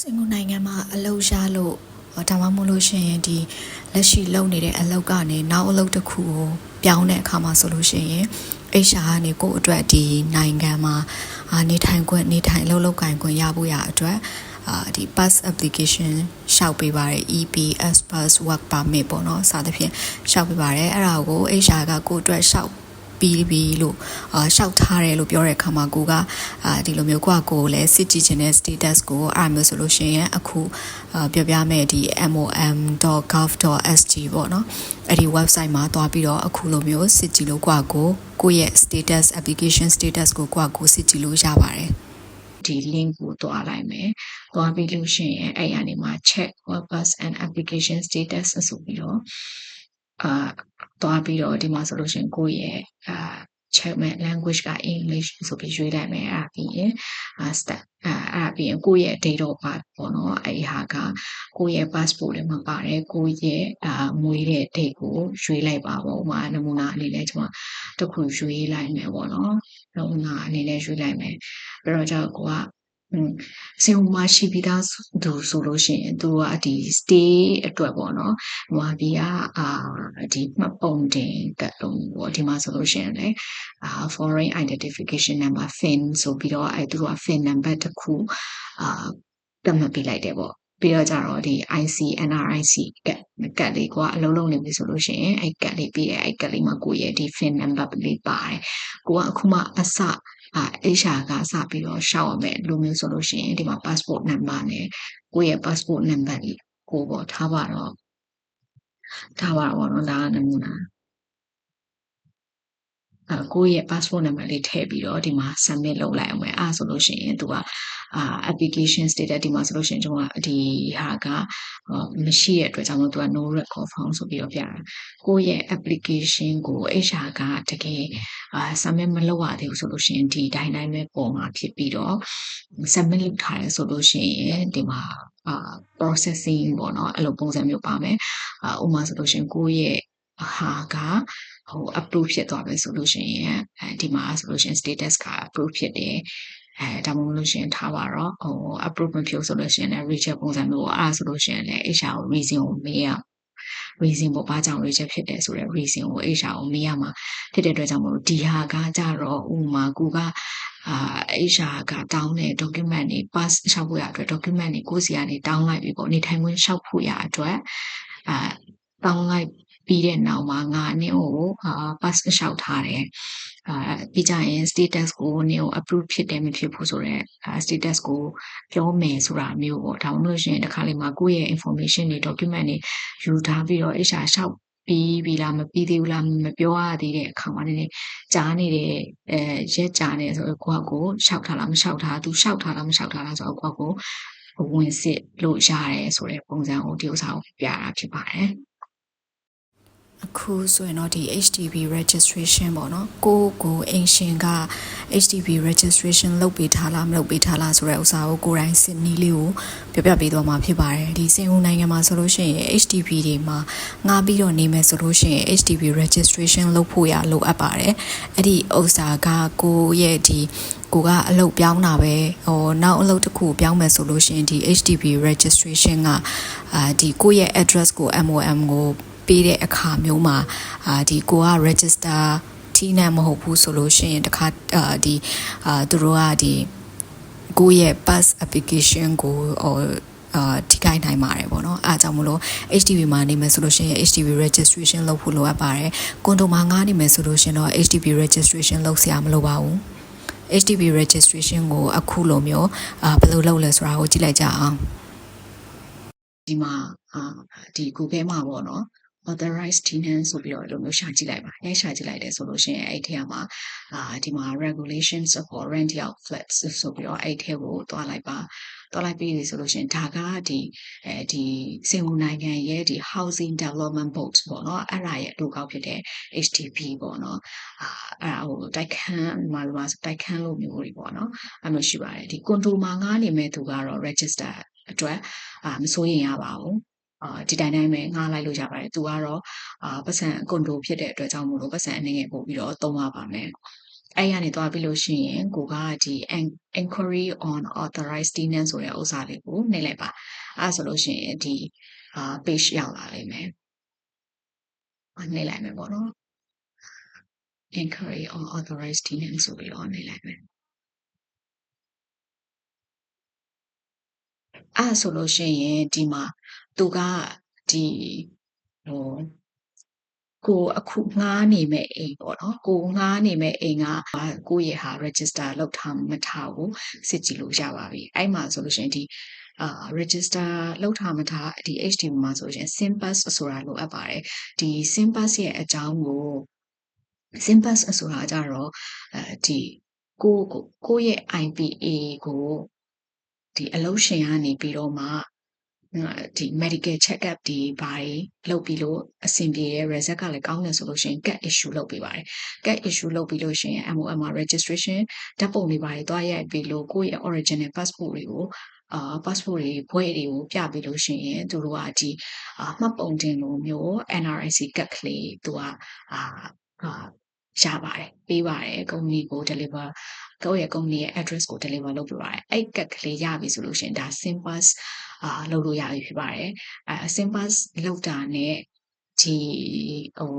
စင်ကာနိုင်ငံမှာအလုပ်ရလို့ဒါမှမဟုတ်လို့ရှိရင်ဒီလက်ရှိလုပ်နေတဲ့အလုပ်ကနေနောက်အလုပ်တစ်ခုကိုပြောင်းတဲ့အခါမှာဆိုလို့ရှိရင် HR ကနေကိုယ့်အတွက်ဒီနိုင်ငံမှာအာနေထိုင်ခွင့်နေထိုင်လုပ်လုပ်ကင်ခွင့်ရဖို့ရအတွက်အာဒီ pass application ရှောက်ပေးပါတယ် EPS pass work permit ပေါ့နော်စသဖြင့်ရှောက်ပေးပါတယ်အဲ့ဒါကို HR ကကိုယ့်အတွက်ရှောက် ပြီးပြီလို့အာရှောက်ထားတယ်လို့ပြောတဲ့အခါမှာကိုကအာဒီလိုမျိုးကိုကကိုလည်းစစ်ကြည့်ခြင်းတဲ့ status ကိုအားမျိုးဆိုလို့ရှိရင်အခုအာပြောပြမယ်ဒီ mom.gov.sg ပေါ့နော်အဲ့ဒီ website မှာတွားပြီးတော့အခုလိုမျိုးစစ်ကြည့်လို့ကိုကကိုကိုရဲ့ status application status ကိုကိုကကိုစစ်ကြည့်လို့ရပါတယ်ဒီ link ကိုတွားလိုက်မယ်။တွားပြီးလို့ရှိရင်အဲ့ရနေမှာ check purpose and application status ဆိုပြီးတော့ အာတွားပြီးတော့ဒီမှာဆိုလို့ရှိရင်ကိုယ့်ရဲ့အာ check မဲ့ language က English ဆိုပြီးရွေးလိုက်မယ်အဲ့ဒါပြီးရင်အာ step အဲ့အဲ့ဒါပြီးရင်ကိုယ့်ရဲ့ date of birth ပေါ့နော်အဲ့ဒီဟာကကိုယ့်ရဲ့ passport ထဲမှာပါတယ်ကိုယ့်ရဲ့အာမွေးတဲ့ date ကိုရွေးလိုက်ပါပေါ့ဥပမာနမူနာအနေနဲ့ကျွန်မတစ်ခုရွေးလိုက်မယ်ပေါ့နော်နမူနာအနေနဲ့ရွေးလိုက်မယ်ပြီးတော့ကျတော့ကိုကอืม စင်ဟိုမှာရှိပြီးသားသူဆိုလို့ရှိရင်သူကဒီ stay အတွက်ပေါ့နော်ဟိုဒီကအာဒီမှတ်ပုံတင်တက်လုံးပေါ့ဒီမှာဆိုလို့ရှိရင်လည်းအာ foreign identification number fin ဆိုပြီးတော့အဲသူက fin number တစ်ခုအာတတ်မှတ်ပေးလိုက်တယ်ပေါ့ပြီးတော့ကြတော့ဒီ IC NRIC ကတ်ကတ်လေးကိုကအလုံးလုံးနေပြီဆိုလို့ရှိရင်အဲ့ကတ်လေးပြီးတယ်အဲ့ကတ်လေးမှာကိုယ့်ရဲ့ဒီ fin number လေးပါတယ်ကိုကအခုမှအစ အာ HR ကစပြီးတော့ရှောက်ရမယ်လူမျိုးဆိုလို့ရှိရင်ဒီမှာ passport number နဲ့ကိုယ့်ရဲ့ passport number လေးကိုပေါ့ထားပါတော့ထားပါတော့ဗောနော်ဒါကနမူနာအဲကိုယ့်ရဲ့ passport number လေးထည့်ပြီးတော့ဒီမှာ submit လုပ်လိုက်အောင်မယ်အဲဆိုလို့ရှိရင်သူက အာ application status ဒီမှာဆိုလို့ရှိရင်ကျွန်တော်ကဒီဟာကမရှိတဲ့အတွက်ကြောင့်မို့သူက no record found ဆိုပြီးတော့ပြတာကိုယ့်ရဲ့ application ကို HR ကတကယ်အာ submit မလုပ်ရသေးဘူးဆိုလို့ရှိရင်ဒီတိုင်းတိုင်းပဲပုံမှာဖြစ်ပြီးတော့ submit လုပ်ထားတယ်ဆိုလို့ရှိရင်ဒီမှာအာ processing ပေါ့နော်အဲ့လိုပုံစံမျိုးပါမယ်အာဥပမာဆိုလို့ရှိရင်ကိုယ့်ရဲ့ဟာကဟို approve ဖြစ်သွားပြီဆိုလို့ရှိရင်အဲဒီမှာဆိုလို့ရှိရင် status က approve ဖြစ်တယ် အဲဒါမှမဟုတ်လို့ရှိရင်ထားပါတော့ဟို approve မဖြစ်ဆိုလို့ရှိရင်လည်း reject ပုံစံမျိုးအဲ့ဒါဆိုလို့ရှိရင်လည်း HR ကို reason ကိုမေးရ reason ပေါ့ဘာကြောင့် reject ဖြစ်တယ်ဆိုတဲ့ reason ကို HR ကိုမေးရမှာဖြစ်တဲ့အတွက်ကြောင့်မလို့ဒီဟာကကြတော့ဥပမာကိုကအာ HR ကတောင်းတဲ့ document တွေ pass လျှောက်ဖို့ရအတွက် document တွေကိုစီကနေတောင်းလိုက်ပြီပေါ့နေထိုင်ခွင့်လျှောက်ဖို့ရအတွက်အာတောင်းလိုက် ပြီးတဲ့နောက်မှာငါနင့်ကိုအာ pass လျှောက်ထားတယ်အာပြီးကြရင် status ကိုနင့်ကို approve ဖြစ်တယ်မဖြစ်ဘူးဆိုတော့အာ status ကိုပြောမယ်ဆိုတာမျိုးပေါ့ဒါမှမဟုတ်ရှင်တခါလေမှာကိုယ့်ရဲ့ information တွေ document တွေယူထားပြီးတော့ HR လျှောက်ပြီးပြီလားမပြီးသေးဘူးလားမပြောရသေးတဲ့အခါမှာလည်းကြားနေတယ်အဲရက်ကြားနေဆိုတော့ကိုကကိုလျှောက်ထားလားမလျှောက်ထားသူလျှောက်ထားလားမလျှောက်ထားလားဆိုတော့ကိုကကိုဝင်စစ်လို့ရတယ်ဆိုတဲ့ပုံစံကိုဒီဥစ္စာကိုပြတာဖြစ်ပါတယ် အခုဆိုရင်တော့ဒီ HTTP registration ပေါ့နော်ကိုကိုအင်ရှင်က HTTP registration လုပ်ပေးထားလားမလုပ်ပေးထားလားဆိုတဲ့ဥစ္စာကိုကိုယ်တိုင်စစ်နည်းလေးကိုပြောပြပေးသွားမှာဖြစ်ပါတယ်ဒီစင်ဟိုနိုင်ငံမှာဆိုလို့ရှိရင် HTTP တွေမှာငှားပြီးတော့နေမယ်ဆိုလို့ရှိရင် HTTP registration လုပ်ဖို့ရလိုအပ်ပါတယ်အဲ့ဒီဥစ္စာကကိုရဲ့ဒီကိုကအလုပ်ပြောင်းတာပဲဟိုနောက်အလုပ်တစ်ခုပြောင်းမယ်ဆိုလို့ရှိရင်ဒီ HTTP registration ကအာဒီကိုရဲ့ address ကို MOM ကို ပေးတဲ့အခါမျိုးမှာအာဒီကိုက register တီးနှံမဟုတ်ဘူးဆိုလို့ရှိရင်တခါအာဒီအာသူတို့ကဒီကိုယ့်ရဲ့ pass application ကိုဟိုအာထိခိုက်နိုင်ပါတယ်ပေါ့နော်အားကြောင့်မလို့ HTTP မှာနေမယ်ဆိုလို့ရှိရင် HTTP registration လုပ်ဖို့လိုအပ်ပါတယ်ကွန်ဒိုမှာငှားနေမယ်ဆိုလို့ရှိရင်တော့ HTTP registration လုပ်စရာမလိုပါဘူး HTTP registration ကိုအခုလိုမျိုးအာဘယ်လိုလုပ်လဲဆိုတာကိုကြည့်လိုက်ကြအောင်ဒီမှာအာဒီ Google မှာပေါ့နော် authorized tenant ဆိုပြီးတော့လိုမျိုးရှာကြည့်လိုက်ပါရိုက်ရှာကြည့်လိုက်တယ်ဆိုလို့ရှိရင်အဲ့ထဲမှာအာဒီမှာ regulations for rent out flats ဆိုပြီးတော့အဲ့ထဲကိုတွားလိုက်ပါတွားလိုက်ပြီးပြီဆိုလို့ရှိရင်ဒါကဒီအဲဒီစင်ကာပူနိုင်ငံရဲ့ဒီ housing development board ပေါ့နော်အဲ့ဒါရဲ့အလုပ်ကောက်ဖြစ်တဲ့ HDB ပေါ့နော်အာအဲ့ဟိုတိုက်ခန်းမှာလိုပါတိုက်ခန်းလိုမျိုးတွေပေါ့နော်အဲ့လိုရှိပါတယ်ဒီ condo မှာငားနေမဲ့သူကတော့ register အတွက်အာမစိုးရင်ရပါဘူး အာဒီတိုင်းတိုင်းပဲငှားလိုက်လို့ရပါတယ်သူကတော့အာပတ်စံကွန်ဒိုဖြစ်တဲ့အတွက်ကြောင့်မို့လို့ပတ်စံအနေငယ်ပို့ပြီးတော့သုံးရပါမယ်အဲ့ရနေသွားပြီလို့ရှိရင်ကိုကဒီ en- inquiry on authorized tenant ဆိုတဲ့ဥစ္စာလေးကိုနှိပ်လိုက်ပါအဲ့ဆိုလို့ရှိရင်ဒီအာ page ရောက်လာလိမ့်မယ်အာနှိပ်လိုက်မယ်ပေါ့နော် inquiry on authorized tenant ဆိုပြီးတော့နှိပ်လိုက်မယ် အဲ့ဆိုလို့ရှိရင်ဒီမှာသူကဒီဟိုကိုအခုငှားနေမဲ့အိမ်ပေါ့နော်ကိုငှားနေမဲ့အိမ်ကကိုယ့်ရဲ့ဟာ register လုပ်ထားမထားဘူးစစ်ကြည့်လို့ရပါပြီအဲ့မှာဆိုလို့ရှိရင်ဒီအာ register လုပ်ထားမထားဒီ HTML မှာဆိုရင် Simpus ဆိုတာလိုအပ်ပါတယ်ဒီ Simpus ရဲ့အကြောင်းကို Simpus ဆိုတာကြတော့အဲဒီကိုကိုကိုယ့်ရဲ့ IPA ကို ဒီအလုပ်ရှင်ကနေပြီးတော့မှဒီ medical check up ဒီဘာတွေလုပ်ပြီးလို့အဆင်ပြေရဲ့ result ကလည်းကောင်းတယ်ဆိုလို့ရှိရင် cat issue လုပ်ပေးပါတယ် cat issue လုပ်ပြီးလို့ရှိရင် MOM မှာ registration ဓာတ်ပုံတွေဘာတွေတွားရိုက်ပြီးလို့ကိုယ့်ရဲ့ original passport တွေကိုအာ passport တွေဘွဲ့တွေကိုပြပြီးလို့ရှိရင်သူတို့ကဒီအာမှတ်ပုံတင်လိုမျိုး NRIC ကတ်ကလေးသူကအာအာ ရပါတယ်ပေးပါတယ်ကုမ္ပဏီကို deliver ကိုယ့်ရဲ့ကုမ္ပဏီရဲ့ address ကို deliver လုပ်ပေးပါတယ်အဲ့ကတ်ကလေးရပြီဆိုလို့ရှိရင်ဒါ Simpus အာလုပ်လို့ရပြီဖြစ်ပါတယ်အဲ Simpus လောက်တာနဲ့ဒီဟို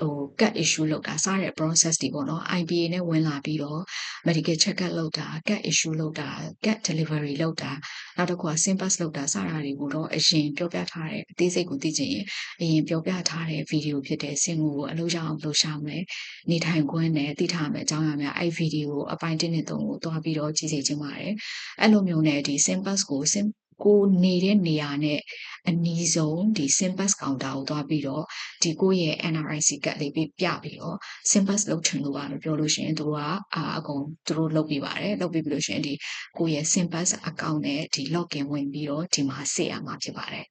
ဟို cat issue လောက်တာစတဲ့ process တွေပေါ့နော် IPA နဲ့ဝင်လာပြီးတော့ medical check up လောက်တာ cat issue လောက်တာ cat delivery လောက်တာနောက်တစ်ခုက Simpus လောက်တာစတာတွေကိုတော့အရင်ပြောပြထားတဲ့အသေးစိတ်ကိုသိချင်ရင်အရင်ပြောပြထားတဲ့ဗီဒီယိုဖြစ်တဲ့စင်ကိုအလုပ်ရအောင်လုပ်ရှာမယ်နေထိုင်ခွင့်နဲ့သိထားမယ်အကြောင်းအရာများအဲ့ဗီဒီယိုအပိုင်း1နဲ့3ကိုတွားပြီးတော့ကြည့်စေချင်ပါတယ်အဲ့လိုမျိုးနဲ့ဒီ Simpus ကို sim ကိုနေတဲ့နေရာနဲ့အနီးဆုံးဒီ Simpus counter ကိုသွားပြီးတော့ဒီကိုယ့်ရဲ့ NRIC ကတ်လေးပြပြပြီးတော့ Simpus လုပ်ချင်လို့ပါလို့ပြောလို့ရှိရင်သူတို့ကအာအကုန်သူတို့လုပ်ပြီးပါတယ်လုပ်ပြီးပြီလို့ရှိရင်ဒီကိုယ့်ရဲ့ Simpus account နဲ့ဒီ login ဝင်ပြီးတော့ဒီမှာဆက်ရမှာဖြစ်ပါတယ်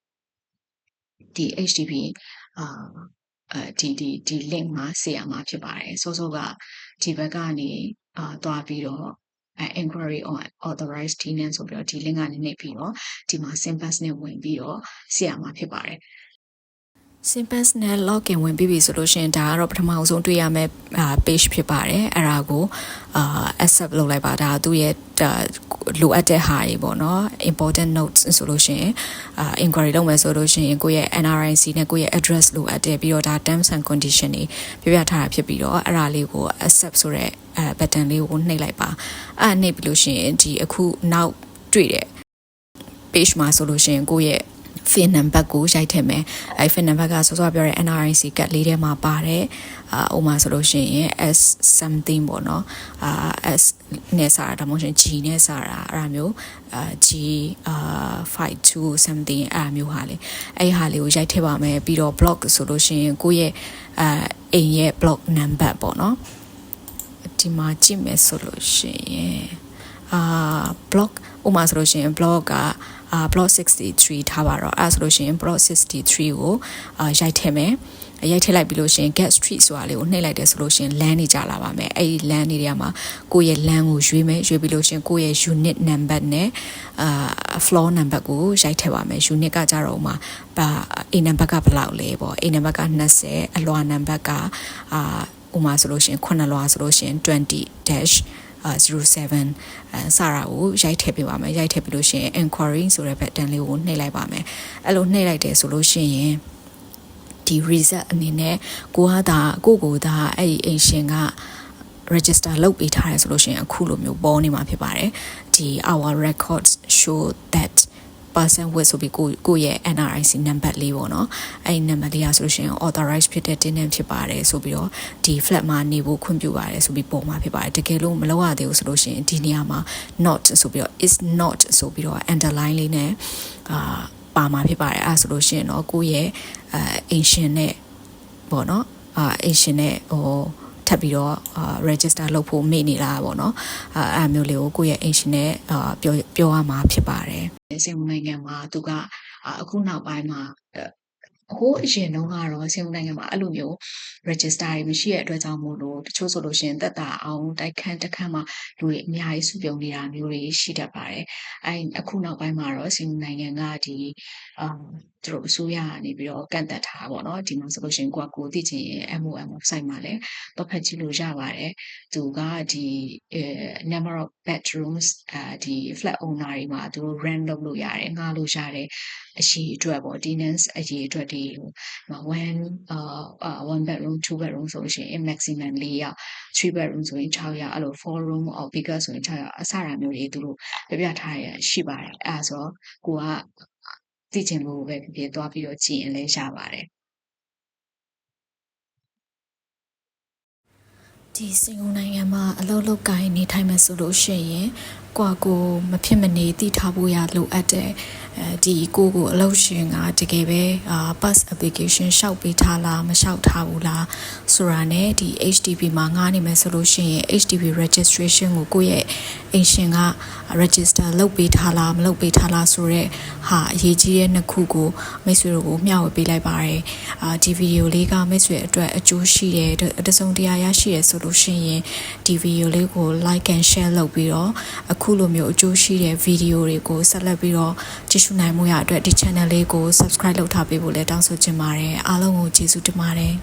ဒီ HTTP အာအဲဒီဒီဒီ link မှာဆက်ရမှာဖြစ်ပါတယ်စောစောကဒီဘက်ကနေအာသွားပြီးတော့ inquiry on authorized tenant ဆိုပြီးတော့ဒီ link ကနေနှိပ်ပြီးတော့ဒီမှာ Simpus နဲ့ဝင်ပြီးတော့ဆက်ရမှာဖြစ်ပါတယ် Simpus နဲ့ login ဝင်ပြီးပြီဆိုလို့ရှိရင်ဒါကတော့ပထမအဆုံးတွေ့ရမယ့် page ဖြစ်ပါတယ်အဲ့ဒါကိုအာ accept လုပ်လိုက်ပါဒါသူ့ရဲ့လိုအပ်တဲ့ဟာတွေပေါ့နော် important notes ဆိုလို့ရှိရင်အာ inquiry လုပ်မယ်ဆိုလို့ရှိရင်ကိုယ့်ရဲ့ NRIC နဲ့ကိုယ့်ရဲ့ address လိုအပ်တယ်ပြီးတော့ဒါ terms and condition တွေပြပြထားတာဖြစ်ပြီးတော့အဲ့ဒါလေးကို accept ဆိုတဲ့အဲ button လေးကိုနှိပ်လိုက်ပါအဲ့နှိပ်ပြီးလို့ရှိရင်ဒီအခုနောက်တွေ့တဲ့ page မှာဆိုလို့ရှိရင်ကိုယ့်ရဲ့ fin number ကိုရိုက်ထည့်မယ်အဲ fin number ကစောစောပြောတဲ့ NRIC ကတ်လေးထဲမှာပါတယ်အာဥမာဆိုလို့ရှိရင် S something ပေါ့နော်အာ S နဲ့စာတာဒါမှမဟုတ် G နဲ့စာတာအဲ့ဒါမျိုးအာ G အာ52 something အဲ့ဒါမျိုးဟာလေအဲ့ဟာလေးကိုရိုက်ထည့်ပါမယ်ပြီးတော့ block ဆိုလို့ရှိရင်ကိုယ့်ရဲ့အာအိမ်ရဲ့ block number ပေါ့နော်ဒီမှာကြည့်မယ်ဆိုလို့ရှိရင်အာ block ဥမာဆိုလို့ရှိရင် block က အာ block 63ထားပါတော့အဲဆိုလို့ရှိရင် block 63ကိုအာရိုက်ထည့်မယ်ရိုက်ထည့်လိုက်ပြီးလို့ရှိရင် get street ဆိုတာလေးကိုနှိပ်လိုက်တယ်ဆိုလို့ရှိရင် land နေကြလာပါမယ်အဲ့ဒီ land နေတွေကမှာကိုယ့်ရဲ့ land ကိုရွေးမယ်ရွေးပြီးလို့ရှိရင်ကိုယ့်ရဲ့ unit number နဲ့အာ floor number ကိုရိုက်ထည့်ပါမယ် unit ကကြတော့ဥမာဘာ a number ကဘယ်လောက်လဲပေါ့ a number က20အလွှာ number ကအာဥမာဆိုလို့ရှိရင်9လွှာဆိုလို့ရှိရင်20 dash 07အဲစတာကိုရိုက်ထည့်ပေးပါမယ်ရိုက်ထည့်ပြီးလို့ရှိရင် inquiry ဆိုတဲ့ button လေးကိုနှိပ်လိုက်ပါမယ်အဲ့လိုနှိပ်လိုက်တယ်ဆိုလို့ရှိရင်ဒီ reset အနေနဲ့ကိုကဒါကိုကိုဒါအဲ့ဒီအင်ရှင်က register လုပ်ပေးထားတယ်ဆိုလို့ရှိရင်အခုလိုမျိုးပေါ်နေမှာဖြစ်ပါတယ်ဒီ our records show that person with ဆိုပြီးကိုကိုရဲ့ NRIC number လေးပေါ့နော်အဲ့ဒီ number လေးရဆိုလို့ရှိရင် authorized ဖြစ်တဲ့ tenant ဖြစ်ပါတယ်ဆိုပြီးတော့ဒီ flat မှာနေဖို့ခွင့်ပြုပါတယ်ဆိုပြီးပုံမှာဖြစ်ပါတယ်တကယ်လို့မလုပ်ရသေးဘူးဆိုလို့ရှိရင်ဒီနေရာမှာ not ဆိုပြီးတော့ is not ဆိုပြီးတော့ underline လေးနဲ့အာပါမှာဖြစ်ပါတယ်အဲဆိုလို့ရှိရင်တော့ကိုရဲ့အဲ ancient နဲ့ပေါ့နော်အာ ancient နဲ့ဟို ထပ်ပြီးတော့အာ register လုပ်ဖို့မေ့နေတာပေါ့နော်အဲအဲ့မျိုးလေးကိုကိုယ့်ရဲ့ ancient နဲ့အာပြောပြောရမှာဖြစ်ပါတယ်စင်နိုင်ငံမှာသူကအခုနောက်ပိုင်းမှာ ဟိုးအရင်တုန်းကတော့စင်နိုင်ငံမှာအဲ့လိုမျိုး register တွေမရှိတဲ့အတွက်ကြောင့်မို့လို့တချို့ဆိုလို့ရှိရင်သက်တာအောင်တိုက်ခန်းတစ်ခန်းမှာလူတွေအများကြီးစုပြုံနေတာမျိုးတွေရှိတတ်ပါတယ်။အဲအခုနောက်ပိုင်းမှာတော့စင်နိုင်ငံကဒီအာ သူတို့အစိုးရကနေပြီးတော့ကန့်သက်ထားပါတော့เนาะဒီမှာဆိုလို့ရှိရင်ကိုကကိုသိချင်ရင် MOM website မှာလည်းတော့ဖတ်ကြည့်လို့ရပါတယ်သူကဒီအဲ number of bedrooms အဲဒီ flat owner တွေမှာသူတို့ rent လုပ်လို့ရတယ်ငှားလို့ရတယ်အရှိအတွက်ပေါ့ tenants အရေးအတွက် ေဒီ1 uh 1 bedroom 2 bedroom ဆိုလို့ရှိရင် maximum 4ယောက်3 bedroom ဆိုရင်6ယောက်အဲ့လို4 room or bigger ဆိုရင်6ယောက်အစတာမျိုးတွေသူတို့ပြပြထားရရှိပါတယ်အဲ့ဒါဆိုတော့ကိုကသိချင်လို့ပဲဖြစ်ဖြစ်သွားပြီးတော့ကြည့်ရင်လည်းရပါတယ်ဒီစင်ကုန်နိုင်ငံမှာအလုပ်လုပ်ကိုင်းနေထိုင်မယ်ဆိုလို့ရှိရင်ကိုကကိုမဖြစ်မနေတည်ထားဖို့ရလိုအပ်တယ်အဲဒီကိုကိုအလုပ်ရှင်ကတကယ်ပဲအာ pass application ရှောက်ပေးထားလားမရှောက်ထားဘူးလားဆိုတာ ਨੇ ဒီ HTTP မှာငားနေမယ်ဆိုလို့ရှိရင် HTTP registration ကိုကိုယ့်ရဲ့အိမ်ရှင်က register လုပ်ပေးထားလားမလုပ်ပေးထားလားဆိုတော့ဟာအရေးကြီးတဲ့နှစ်ခုကိုမိတ်ဆွေတို့ကိုမျှဝေပေးလိုက်ပါတယ်အာဒီဗီဒီယိုလေးကမိတ်ဆွေအတွက်အကျိုးရှိတယ်တစုံတရာရရှိရဆိုလို့ရှိရင်ဒီဗီဒီယိုလေးကို like and share လုပ်ပြီးတော့အခုလိုမျိုးအကျိုးရှိတဲ့ဗီဒီယိုတွေကိုဆက်လက်ပြီးတော့ကြည့်ရှုနိုင်မှုရအတွက်ဒီ channel လေးကို subscribe လုပ်ထားပေးဖို့လည်းတောင်းဆိုချင်ပါတယ်အားလုံးကိုကျေးဇူးတင်ပါတယ်